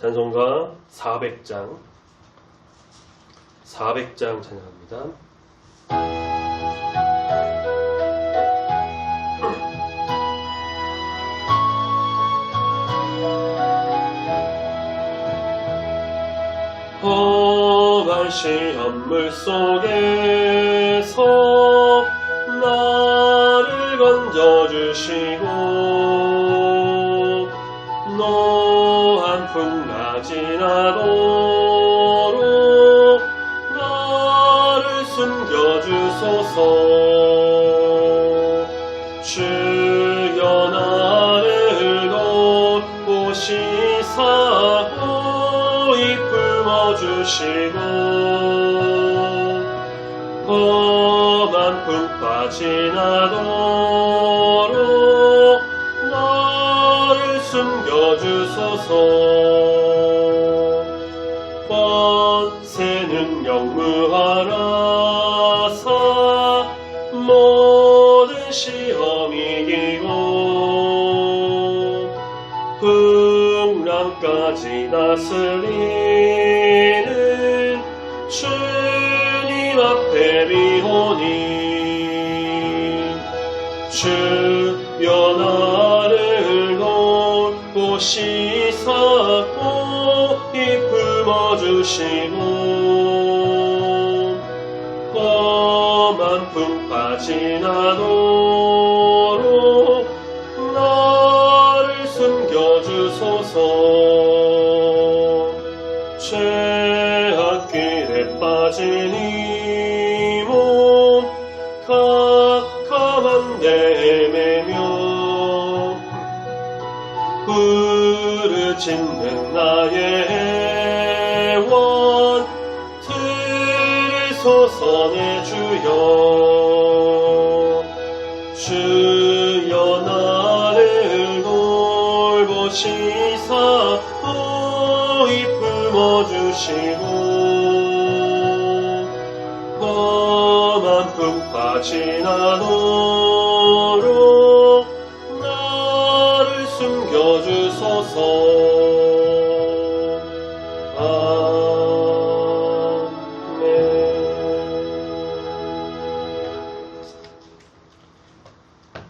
찬송가 400장 400장 찬양합니다. 시험물 속에서 나를 건져주시고 지나도록 나를 숨겨주소서. 주여 나를 돕고 시사고 이쁨어주시고 험한 풍파 지나도록 나를 숨겨주소서 숨겨주소서. 죄악길에 빠진 이몸 데 헤매며 부르짖는 나의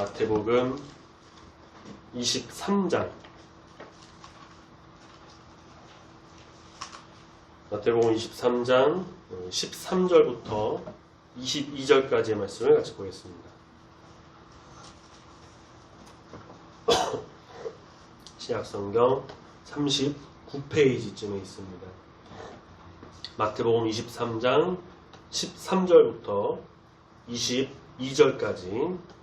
마태복음 23장 마태복음 23장 13절부터 22절까지의 말씀을 같이 보겠습니다. 신약성경 39페이지쯤에 있습니다. 마태복음 23장 13절부터 22절까지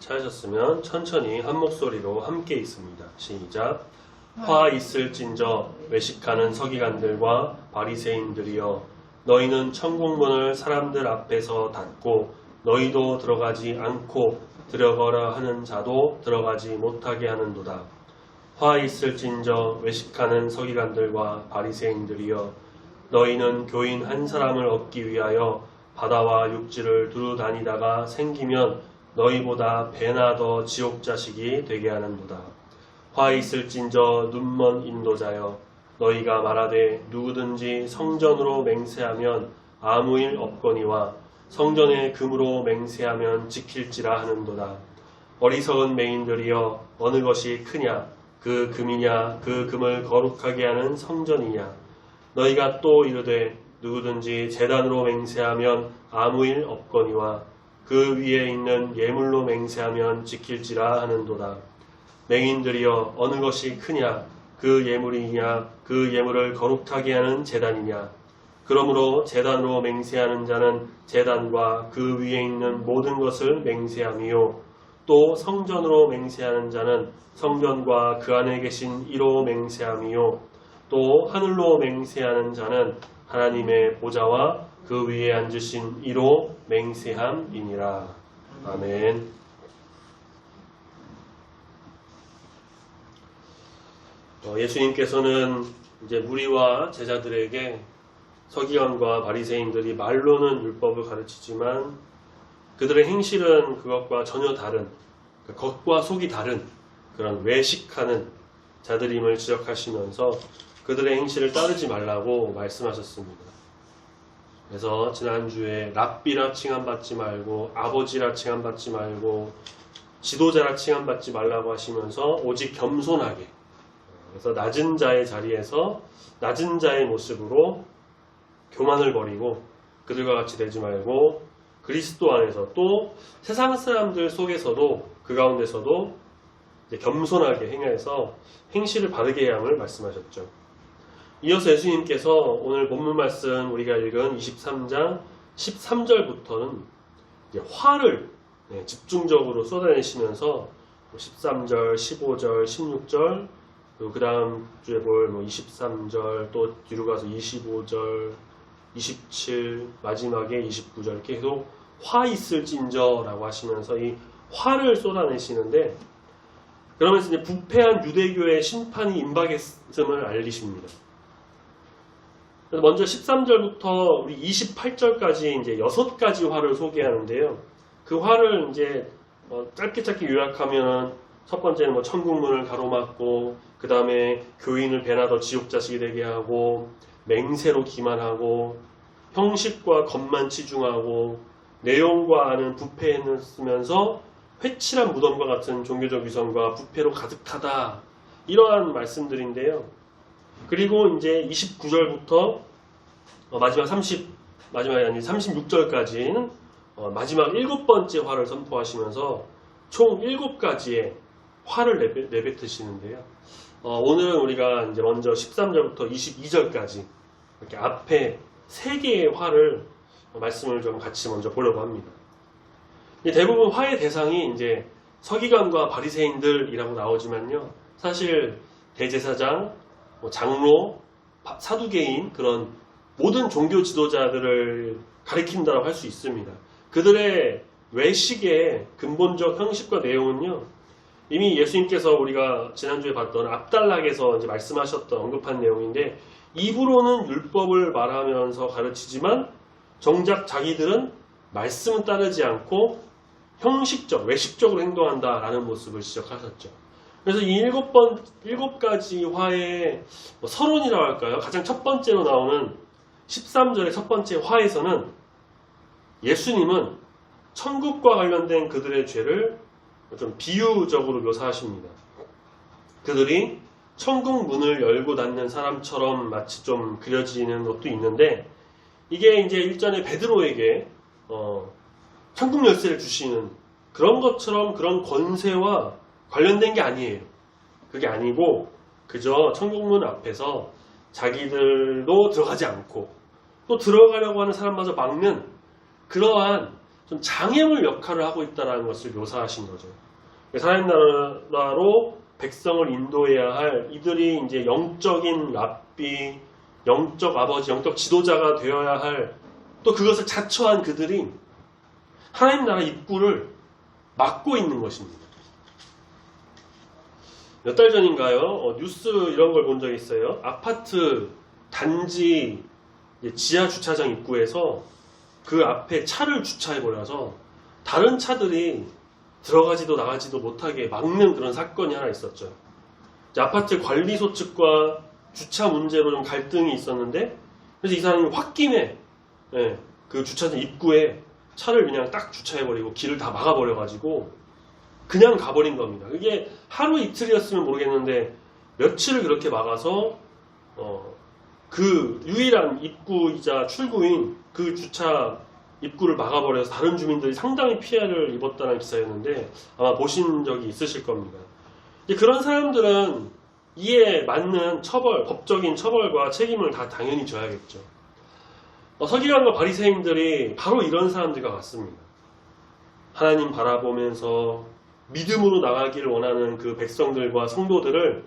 찾으셨으면 천천히 한 목소리로 함께 있습니다. 시작. 화 있을진저 외식하는 서기관들과 바리새인들이여 너희는 천국문을 사람들 앞에서 닫고 너희도 들어가지 않고 들어가라 하는 자도 들어가지 못하게 하는도다. 화 있을진저 외식하는 서기관들과 바리새인들이여 너희는 교인 한 사람을 얻기 위하여 바다와 육지를 두루 다니다가 생기면 너희보다 배나 더 지옥 자식이 되게 하는도다. 화 있을진저 눈먼 인도자여 너희가 말하되 누구든지 성전으로 맹세하면 아무 일 없거니와 성전에 금으로 맹세하면 지킬지라 하는도다. 어리석은 맹인들이여 어느 것이 크냐 그 금이냐 그 금을 거룩하게 하는 성전이냐 너희가 또 이르되 누구든지 재단으로 맹세하면 아무 일 없거니와 그 위에 있는 예물로 맹세하면 지킬지라 하는도다. 맹인들이여 어느 것이 크냐? 그 예물이냐? 그 예물을 거룩하게 하는 재단이냐? 그러므로 재단으로 맹세하는 자는 재단과 그 위에 있는 모든 것을 맹세함이요. 또 성전으로 맹세하는 자는 성전과 그 안에 계신 이로 맹세함이요. 또 하늘로 맹세하는 자는 하나님의 보좌와 그 위에 앉으신 이로 맹세함이니라 아멘. 어, 예수님께서는 이제 무리와 제자들에게 서기관과 바리새인들이 말로는 율법을 가르치지만 그들의 행실은 그것과 전혀 다른 그 겉과 속이 다른 그런 외식하는 자들임을 지적하시면서 그들의 행실을 따르지 말라고 말씀하셨습니다. 그래서 지난주에 랍비라 칭함받지 말고 아버지라 칭함받지 말고 지도자라 칭함받지 말라고 하시면서 오직 겸손하게 그래서 낮은 자의 자리에서 낮은 자의 모습으로 교만을 버리고 그들과 같이 되지 말고 그리스도 안에서 또 세상 사람들 속에서도 그 가운데서도 겸손하게 행해서 행실을 바르게 해야 함을 말씀하셨죠. 이어서 예수님께서 오늘 본문 말씀 우리가 읽은 23장 13절부터는 화를 네, 집중적으로 쏟아내시면서 13절, 15절, 16절 그리고 그 다음 주에 볼뭐 23절 또 뒤로 가서 25절 27 마지막에 29절 계속 화 있을진저라고 하시면서 이 화를 쏟아내시는데 그러면서 이제 부패한 유대교의 심판이 임박했음을 알리십니다. 그래서 먼저 13절부터 우리 28절까지 이제 여섯 가지 화를 소개하는데요. 그 화를 이제 어 짧게 짧게 요약하면 첫 번째는 뭐 천국문을 가로막고 그 다음에 교인을 배나더 지옥 자식이 되게 하고 맹세로 기만하고 형식과 겉만 치중하고 내용과 아는 부패했으면서 회칠한 무덤과 같은 종교적 위선과 부패로 가득하다 이러한 말씀들인데요. 그리고 이제 29절부터 어, 마지막 30 마지막이 아닌 36절까지는 어, 마지막 일곱 번째 화를 선포하시면서 총 일곱 가지의 화를 내뱉, 내뱉으시는데요. 어, 오늘은 우리가 이제 먼저 13절부터 22절까지 이렇게 앞에 세 개의 화를 어, 말씀을 좀 같이 먼저 보려고 합니다. 대부분 화의 대상이 이제 서기관과 바리새인들이라고 나오지만요. 사실 대제사장, 뭐 장로, 사두개인 그런 모든 종교 지도자들을 가리킨다고 할 수 있습니다. 그들의 외식의 근본적 형식과 내용은요. 이미 예수님께서 우리가 지난주에 봤던 앞달락에서 이제 말씀하셨던 언급한 내용인데 입으로는 율법을 말하면서 가르치지만 정작 자기들은 말씀은 따르지 않고 형식적, 외식적으로 행동한다라는 모습을 지적하셨죠. 그래서 이 일곱 번, 일곱 가지 화의 뭐 서론이라고 할까요? 가장 첫 번째로 나오는 13절의 첫 번째 화에서는 예수님은 천국과 관련된 그들의 죄를 좀 비유적으로 묘사하십니다. 그들이 천국 문을 열고 닫는 사람처럼 마치 좀 그려지는 것도 있는데 이게 이제 일전에 베드로에게 어, 천국 열쇠를 주시는 그런 것처럼 그런 권세와 관련된 게 아니에요. 그게 아니고 그저 천국문 앞에서 자기들도 들어가지 않고 또 들어가려고 하는 사람마저 막는 그러한 좀 장애물 역할을 하고 있다는 것을 묘사하신 거죠. 하나님 나라로 백성을 인도해야 할 이들이 이제 영적인 랍비, 영적 아버지, 영적 지도자가 되어야 할 또 그것을 자처한 그들이 하나님 나라 입구를 막고 있는 것입니다. 몇 달 전인가요? 어, 뉴스 이런 걸 본 적이 있어요. 아파트 단지 지하 주차장 입구에서 그 앞에 차를 주차해버려서 다른 차들이 들어가지도 나가지도 못하게 막는 그런 사건이 하나 있었죠. 아파트 관리소 측과 주차 문제로 좀 갈등이 있었는데 그래서 이 사람이 홧김에 예, 그 주차장 입구에 차를 그냥 딱 주차해버리고 길을 다 막아버려가지고 그냥 가버린 겁니다. 이게 하루 이틀이었으면 모르겠는데 며칠을 그렇게 막아서 어, 그 유일한 입구이자 출구인 그 주차 입구를 막아버려서 다른 주민들이 상당히 피해를 입었다는 기사였는데 아마 보신 적이 있으실 겁니다. 그런 사람들은 이에 맞는 처벌, 법적인 처벌과 책임을 다 당연히 져야겠죠. 어, 서기관과 바리새인들이 바로 이런 사람들과 같습니다. 하나님 바라보면서 믿음으로 나가기를 원하는 그 백성들과 성도들을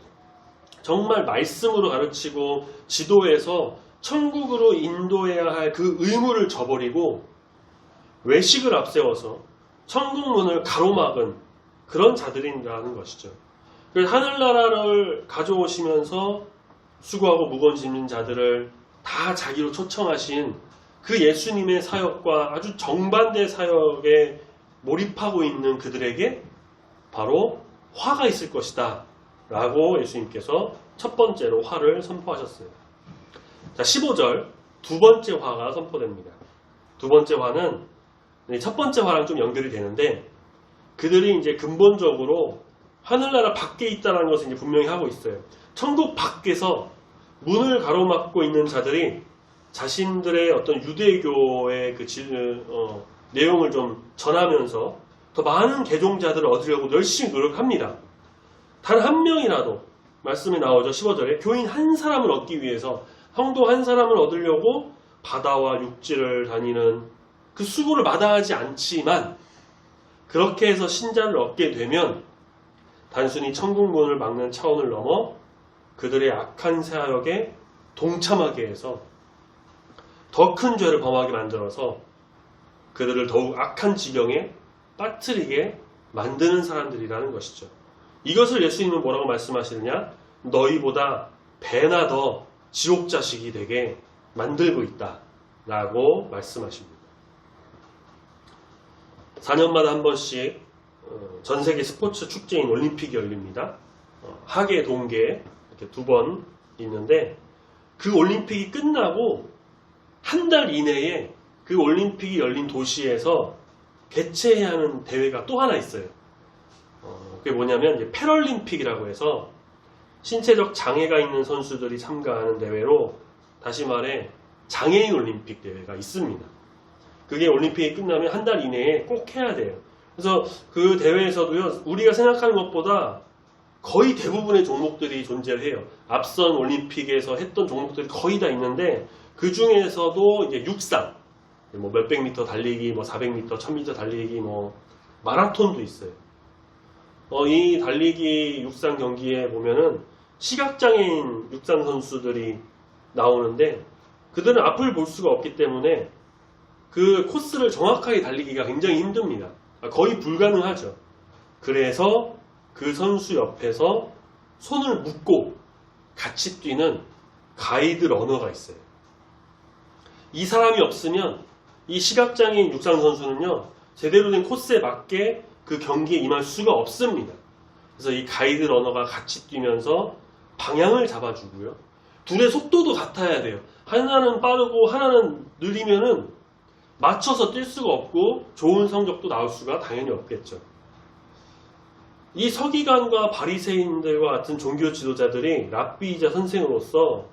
정말 말씀으로 가르치고 지도해서 천국으로 인도해야 할 그 의무를 저버리고 외식을 앞세워서 천국문을 가로막은 그런 자들이라는 것이죠. 그래서 하늘나라를 가져오시면서 수고하고 무거운 짐진 자들을 다 자기로 초청하신 그 예수님의 사역과 아주 정반대 사역에 몰입하고 있는 그들에게 바로 화가 있을 것이다. 라고 예수님께서 첫 번째로 화를 선포하셨어요. 자, 15절 두 번째 화가 선포됩니다. 두 번째 화는 네, 첫 번째 화랑 좀 연결이 되는데 그들이 이제 근본적으로 하늘나라 밖에 있다는 것을 이제 분명히 하고 있어요. 천국 밖에서 문을 가로막고 있는 자들이 자신들의 어떤 유대교의 그 지- 어, 내용을 좀 전하면서 더 많은 개종자들을 얻으려고 열심히 노력합니다. 단 한 명이라도 말씀에 나오죠. 15절에 교인 한 사람을 얻기 위해서 성도 한 사람을 얻으려고 바다와 육지를 다니는 그 수고를 마다하지 않지만 그렇게 해서 신자를 얻게 되면 단순히 천국문을 막는 차원을 넘어 그들의 악한 사역에 동참하게 해서 더 큰 죄를 범하게 만들어서 그들을 더욱 악한 지경에 빠뜨리게 만드는 사람들이라는 것이죠. 이것을 예수님은 뭐라고 말씀하시느냐? 너희보다 배나 더 지옥 자식이 되게 만들고 있다. 라고 말씀하십니다. 4년마다 한 번씩 어, 전 세계 스포츠 축제인 올림픽이 열립니다. 어, 하계, 동계 이렇게 두 번 있는데 그 올림픽이 끝나고 한 달 이내에 그 올림픽이 열린 도시에서 개최해야 하는 대회가 또 하나 있어요. 어, 그게 뭐냐면 패럴림픽이라고 해서 신체적 장애가 있는 선수들이 참가하는 대회로 다시 말해 장애인 올림픽 대회가 있습니다. 그게 올림픽이 끝나면 한 달 이내에 꼭 해야 돼요. 그래서 그 대회에서도요, 우리가 생각하는 것보다 거의 대부분의 종목들이 존재를 해요. 앞선 올림픽에서 했던 종목들이 거의 다 있는데 그 중에서도 이제 육상, 뭐 몇백 미터 달리기, 뭐 400m, 1000m 달리기, 뭐 마라톤도 있어요. 어, 이 달리기 육상 경기에 보면은 시각장애인 육상 선수들이 나오는데 그들은 앞을 볼 수가 없기 때문에 그 코스를 정확하게 달리기가 굉장히 힘듭니다. 거의 불가능하죠. 그래서 그 선수 옆에서 손을 묶고 같이 뛰는 가이드 러너가 있어요. 이 사람이 없으면 이 시각장애인 육상 선수는요, 제대로 된 코스에 맞게 그 경기에 임할 수가 없습니다. 그래서 이 가이드 러너가 같이 뛰면서 방향을 잡아주고요. 둘의 속도도 같아야 돼요. 하나는 빠르고 하나는 느리면은 맞춰서 뛸 수가 없고 좋은 성적도 나올 수가 당연히 없겠죠. 이 서기관과 바리새인들과 같은 종교 지도자들이 랍비이자 선생으로서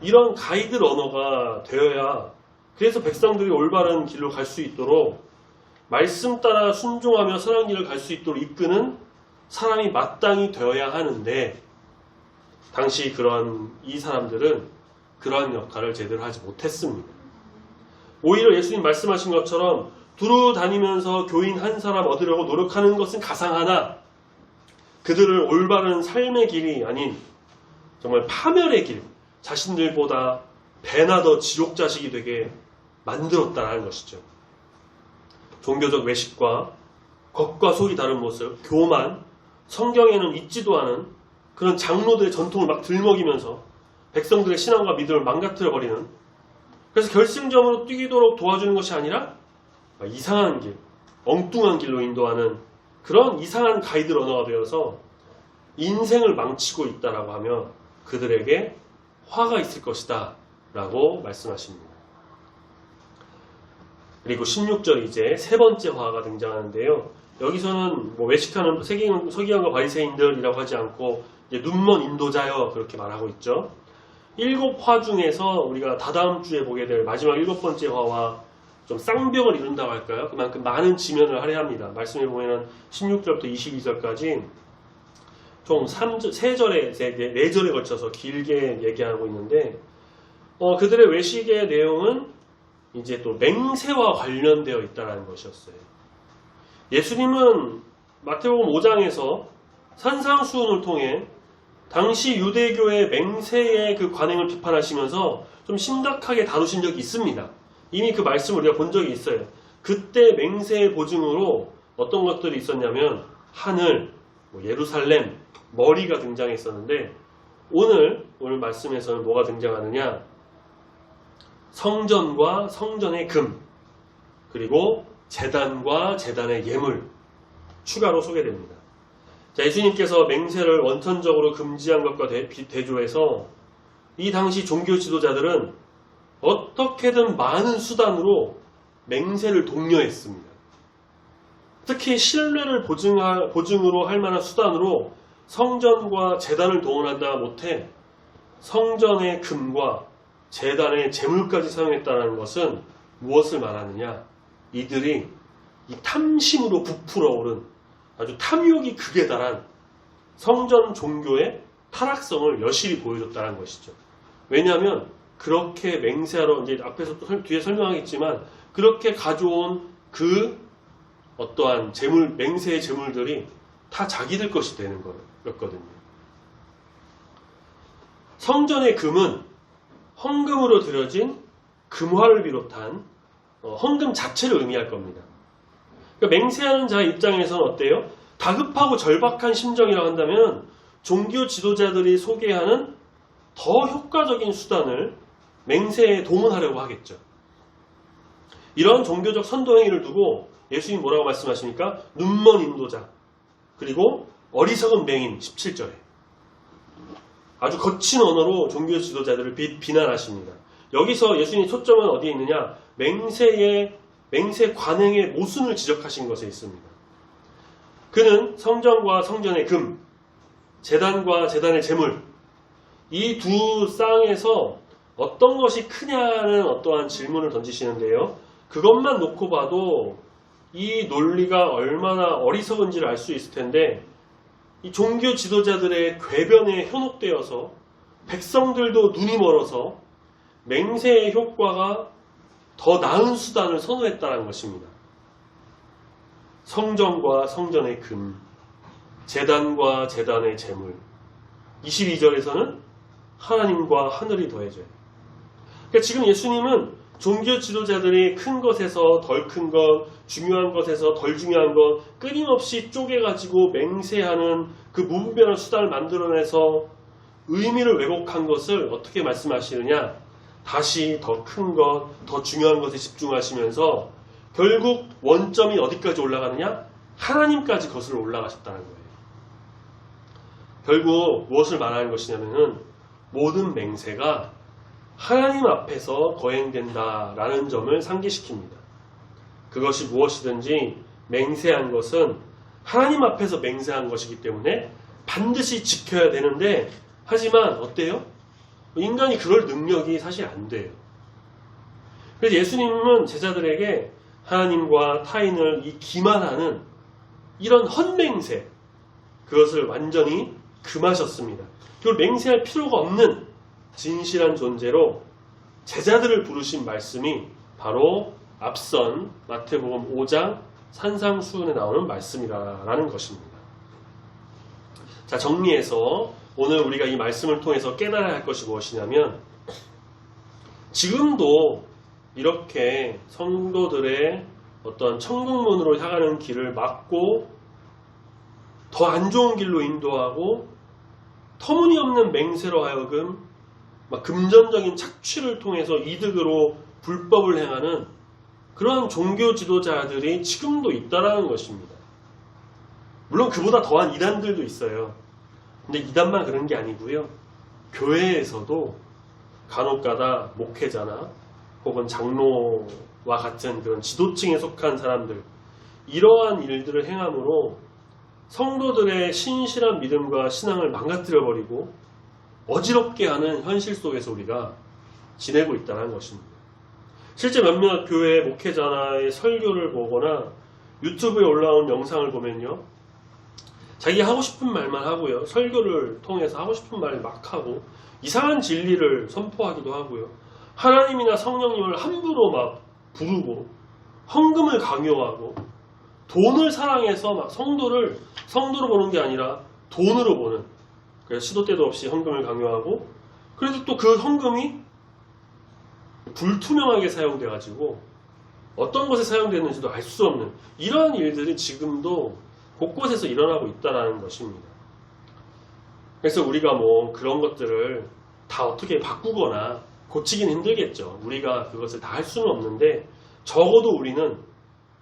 이런 가이드 러너가 되어야 그래서 백성들이 올바른 길로 갈 수 있도록 말씀 따라 순종하며 선한 길을 갈 수 있도록 이끄는 사람이 마땅히 되어야 하는데 당시 그런 이 사람들은 그러한 역할을 제대로 하지 못했습니다. 오히려 예수님 말씀하신 것처럼 두루 다니면서 교인 한 사람 얻으려고 노력하는 것은 가상하나 그들을 올바른 삶의 길이 아닌 정말 파멸의 길, 자신들보다 배나 더 지옥 자식이 되게 만들었다는 것이죠. 종교적 외식과 겉과 속이 다른 모습, 교만, 성경에는 있지도 않은 그런 장로들의 전통을 막 들먹이면서 백성들의 신앙과 믿음을 망가뜨려 버리는 그래서 결승점으로 뛰도록 도와주는 것이 아니라 이상한 길, 엉뚱한 길로 인도하는 그런 이상한 가이드 러너가 되어서 인생을 망치고 있다라고 하면 그들에게 화가 있을 것이다 라고 말씀하십니다. 그리고 16절 이제 세 번째 화가 등장하는데요. 여기서는 뭐 외식하는 서기관, 서기관과 바리새인들이라고 하지 않고 눈먼 인도자여 그렇게 말하고 있죠. 일곱 화 중에서 우리가 다다음 주에 보게 될 마지막 일곱 번째 화와 좀 쌍벽을 이룬다고 할까요? 그만큼 많은 지면을 할애합니다. 말씀해 보면은 16절부터 22절까지 총 3절, 3절에, 4절에 걸쳐서 길게 얘기하고 있는데, 어, 그들의 외식의 내용은 이제 또 맹세와 관련되어 있다는 것이었어요. 예수님은 마태복음 5장에서 산상수훈을 통해 당시 유대교의 맹세의 그 관행을 비판하시면서 좀 심각하게 다루신 적이 있습니다. 이미 그 말씀을 우리가 본 적이 있어요. 그때 맹세의 보증으로 어떤 것들이 있었냐면 하늘, 뭐 예루살렘, 머리가 등장했었는데 오늘 오늘 말씀에서는 뭐가 등장하느냐? 성전과 성전의 금 그리고 재단과 재단의 예물 추가로 소개됩니다. 자, 예수님께서 맹세를 원천적으로 금지한 것과 대, 대조해서 이 당시 종교 지도자들은 어떻게든 많은 수단으로 맹세를 독려했습니다. 특히 신뢰를 보증하, 보증으로 할 만한 수단으로 성전과 재단을 동원한다 못해 성전의 금과 재단의 재물까지 사용했다는 것은 무엇을 말하느냐? 이들이 이 탐심으로 부풀어 오른 아주 탐욕이 극에 달한 성전 종교의 타락성을 여실히 보여줬다는 것이죠. 왜냐하면 그렇게 맹세하러 이제 앞에서 뒤에 설명하겠지만 그렇게 가져온 그 어떠한 재물 맹세의 재물들이 다 자기들 것이 되는 거였거든요. 성전의 금은 헌금으로 들여진 금화를 비롯한 어, 헌금 자체를 의미할 겁니다. 그러니까 맹세하는 자 입장에서는 어때요? 다급하고 절박한 심정이라고 한다면 종교 지도자들이 소개하는 더 효과적인 수단을 맹세에 동원하려고 하겠죠. 이런 종교적 선도행위를 두고 예수님 뭐라고 말씀하십니까? 눈먼 인도자 그리고 어리석은 맹인 17절에 아주 거친 언어로 종교 지도자들을 비, 비난하십니다. 여기서 예수님 초점은 어디에 있느냐? 맹세의 맹세 관행의 모순을 지적하신 것에 있습니다. 그는 성전과 성전의 금, 재단과 재단의 재물, 이 두 쌍에서 어떤 것이 크냐는 어떠한 질문을 던지시는데요. 그것만 놓고 봐도 이 논리가 얼마나 어리석은지를 알 수 있을 텐데, 이 종교 지도자들의 궤변에 현혹되어서 백성들도 눈이 멀어서 맹세의 효과가 더 나은 수단을 선호했다는 것입니다. 성전과 성전의 금, 재단과 재단의 재물. 22절에서는 하나님과 하늘이 더해져요. 그러니까 지금 예수님은 종교 지도자들이 큰 것에서 덜 큰 것, 중요한 것에서 덜 중요한 것, 끊임없이 쪼개가지고 맹세하는 그 무분별한 수단을 만들어내서 의미를 왜곡한 것을 어떻게 말씀하시느냐? 다시 더 큰 것, 더 중요한 것에 집중하시면서 결국 원점이 어디까지 올라가느냐? 하나님까지 거슬러 올라가셨다는 거예요. 결국 무엇을 말하는 것이냐면은 모든 맹세가 하나님 앞에서 거행된다라는 점을 상기시킵니다. 그것이 무엇이든지 맹세한 것은 하나님 앞에서 맹세한 것이기 때문에 반드시 지켜야 되는데 하지만 어때요? 인간이 그럴 능력이 사실 안 돼요. 그래서 예수님은 제자들에게 하나님과 타인을 이 기만하는 이런 헛맹세 그것을 완전히 금하셨습니다. 그걸 맹세할 필요가 없는 진실한 존재로 제자들을 부르신 말씀이 바로 앞선 마태복음 5장 산상수훈에 나오는 말씀이라는 것입니다. 자, 정리해서 오늘 우리가 이 말씀을 통해서 깨달아야 할 것이 무엇이냐면 지금도 이렇게 성도들의 어떤 천국문으로 향하는 길을 막고 더 안 좋은 길로 인도하고 터무니없는 맹세로 하여금 막 금전적인 착취를 통해서 이득으로 불법을 행하는 그런 종교 지도자들이 지금도 있다라는 것입니다. 물론 그보다 더한 이단들도 있어요. 근데 이단만 그런 게 아니고요. 교회에서도 간혹가다 목회자나 혹은 장로와 같은 그런 지도층에 속한 사람들 이러한 일들을 행함으로 성도들의 신실한 믿음과 신앙을 망가뜨려 버리고 어지럽게 하는 현실 속에서 우리가 지내고 있다는 것입니다. 실제 몇몇 교회 목회자나의 설교를 보거나 유튜브에 올라온 영상을 보면요. 자기 하고 싶은 말만 하고요. 설교를 통해서 하고 싶은 말 막 하고 이상한 진리를 선포하기도 하고요. 하나님이나 성령님을 함부로 막 부르고 헌금을 강요하고 돈을 사랑해서 막 성도를 성도로 보는 게 아니라 돈으로 보는 그래서 시도 때도 없이 헌금을 강요하고 그래도 또그 헌금이 불투명하게 사용돼 가지고 어떤 곳에 사용되는지도 알 수 없는 이러한 일들이 지금도 곳곳에서 일어나고 있다는 것입니다. 그래서 우리가 뭐 그런 것들을 다 어떻게 바꾸거나 고치긴 힘들겠죠. 우리가 그것을 다 할 수는 없는데 적어도 우리는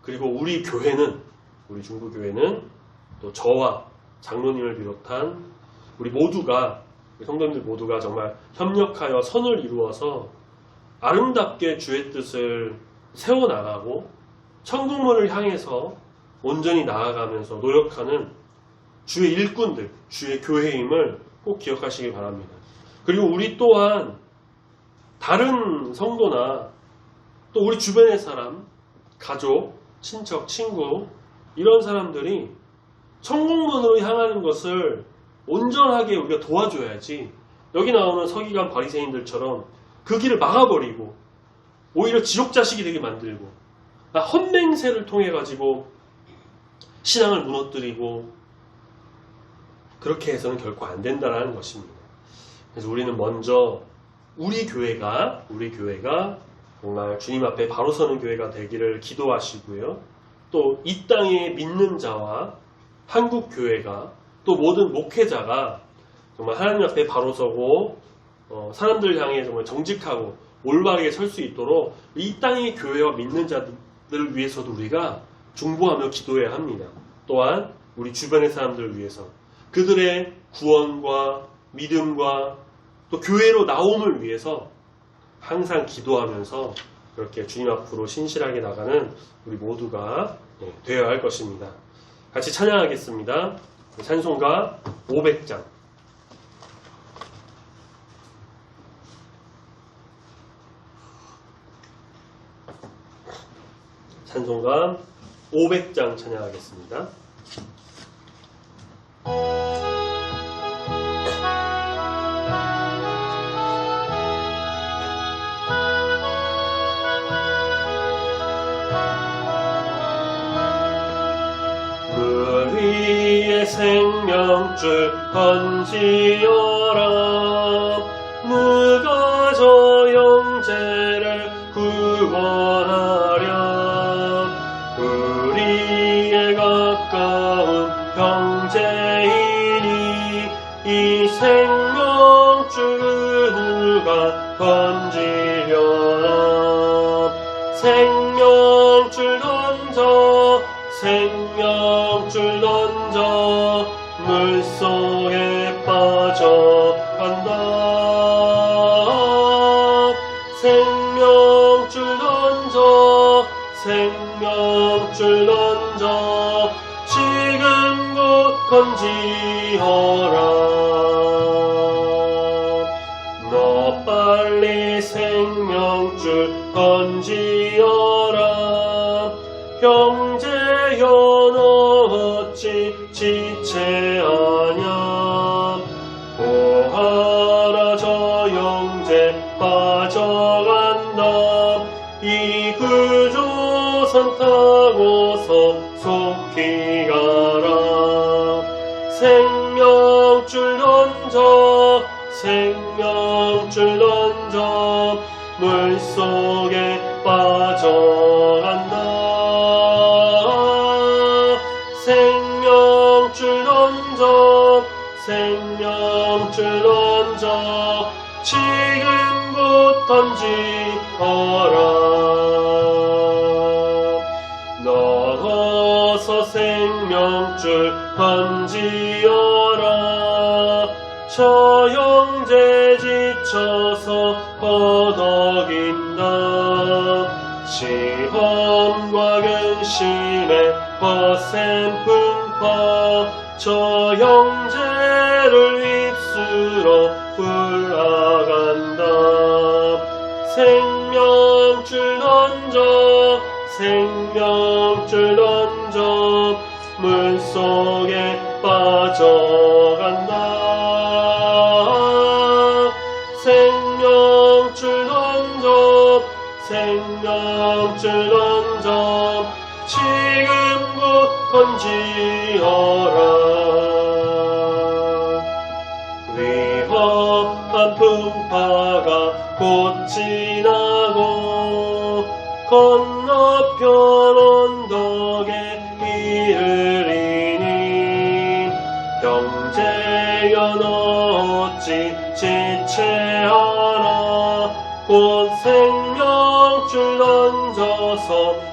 그리고 우리 교회는 우리 중부교회는 또 저와 장로님을 비롯한 우리 모두가 성도님들 모두가 정말 협력하여 선을 이루어서 아름답게 주의 뜻을 세워나가고 천국문을 향해서 온전히 나아가면서 노력하는 주의 일꾼들, 주의 교회임을 꼭 기억하시기 바랍니다. 그리고 우리 또한 다른 성도나 또 우리 주변의 사람, 가족, 친척, 친구 이런 사람들이 천국문으로 향하는 것을 온전하게 우리가 도와줘야지 여기 나오는 서기관 바리새인들처럼 그 길을 막아버리고 오히려 지옥 자식이 되게 만들고 아, 헛맹세를 통해 가지고 신앙을 무너뜨리고 그렇게 해서는 결코 안 된다는 것입니다. 그래서 우리는 먼저 우리 교회가 우리 교회가 정말 주님 앞에 바로 서는 교회가 되기를 기도하시고요. 또 이 땅에 믿는 자와 한국 교회가 또 모든 목회자가 정말 하나님 앞에 바로 서고 어, 사람들 향해 정말 정직하고 올바르게 설 수 있도록 이 땅의 교회와 믿는 자들을 위해서도 우리가 중보하며 기도해야 합니다. 또한 우리 주변의 사람들을 위해서 그들의 구원과 믿음과 또 교회로 나옴을 위해서 항상 기도하면서 그렇게 주님 앞으로 신실하게 나가는 우리 모두가 네, 되어야 할 것입니다. 같이 찬양하겠습니다. 찬송가 500장. 찬송가 500장 찬양하겠습니다. 위에 생명줄 던지어라. 누가 저 영재를 구원 생명줄 던지어라. 형제여 너 어찌 지체 저 형제 지쳐서 허덕인다. 시험과 근심에 거센 풍파. 저 형제를 입술로 불나간다. 생명줄 던져 생명줄 던져. 물속에 빠져 언덕에 이르리니 형제여 너 어찌 지체하나 곧 생명줄 던져서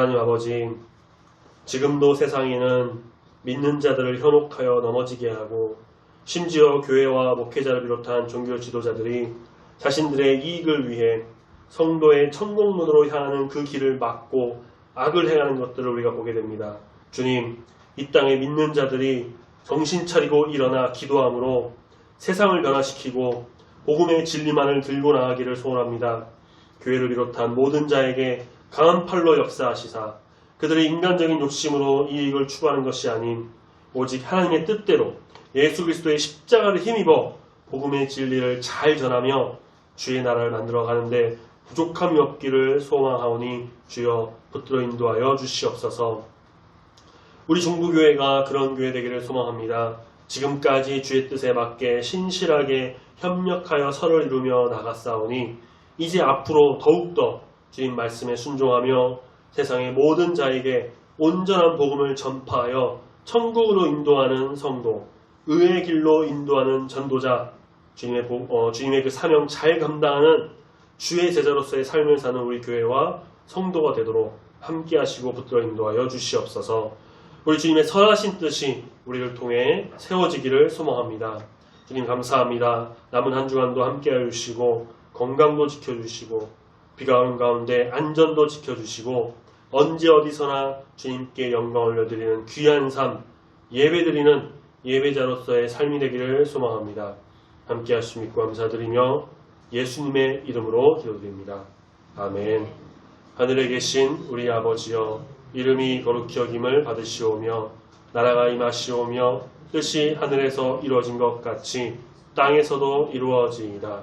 하나님 아버지, 지금도 세상에는 믿는 자들을 현혹하여 넘어지게 하고 심지어 교회와 목회자를 비롯한 종교 지도자들이 자신들의 이익을 위해 성도의 천국문으로 향하는 그 길을 막고 악을 행하는 것들을 우리가 보게 됩니다. 주님, 이 땅에 믿는 자들이 정신 차리고 일어나 기도함으로 세상을 변화시키고 복음의 진리만을 들고 나가기를 소원합니다. 교회를 비롯한 모든 자에게 강한 팔로 역사하시사 그들의 인간적인 욕심으로 이익을 추구하는 것이 아닌 오직 하나님의 뜻대로 예수 그리스도의 십자가를 힘입어 복음의 진리를 잘 전하며 주의 나라를 만들어 가는데 부족함이 없기를 소망하오니 주여 붙들어 인도하여 주시옵소서. 우리 종부교회가 그런 교회 되기를 소망합니다. 지금까지 주의 뜻에 맞게 신실하게 협력하여 설을 이루며 나갔사오니 이제 앞으로 더욱더 주님 말씀에 순종하며 세상의 모든 자에게 온전한 복음을 전파하여 천국으로 인도하는 성도, 의의 길로 인도하는 전도자, 주님의, 복- 어, 주님의 그 사명 잘 감당하는 주의 제자로서의 삶을 사는 우리 교회와 성도가 되도록 함께 하시고 붙들어 인도하여 주시옵소서. 우리 주님의 선하신 뜻이 우리를 통해 세워지기를 소망합니다. 주님 감사합니다. 남은 한 주간도 함께 하여 주시고 건강도 지켜주시고 비가 오는 가운데 안전도 지켜주시고 언제 어디서나 주님께 영광 올려드리는 귀한 삶 예배드리는 예배자로서의 삶이 되기를 소망합니다. 함께 하심 믿고 감사드리며 예수님의 이름으로 기도드립니다. 아멘. 하늘에 계신 우리 아버지여 이름이 거룩히 여김을 받으시오며 나라가 임하시오며 뜻이 하늘에서 이루어진 것 같이 땅에서도 이루어지이다.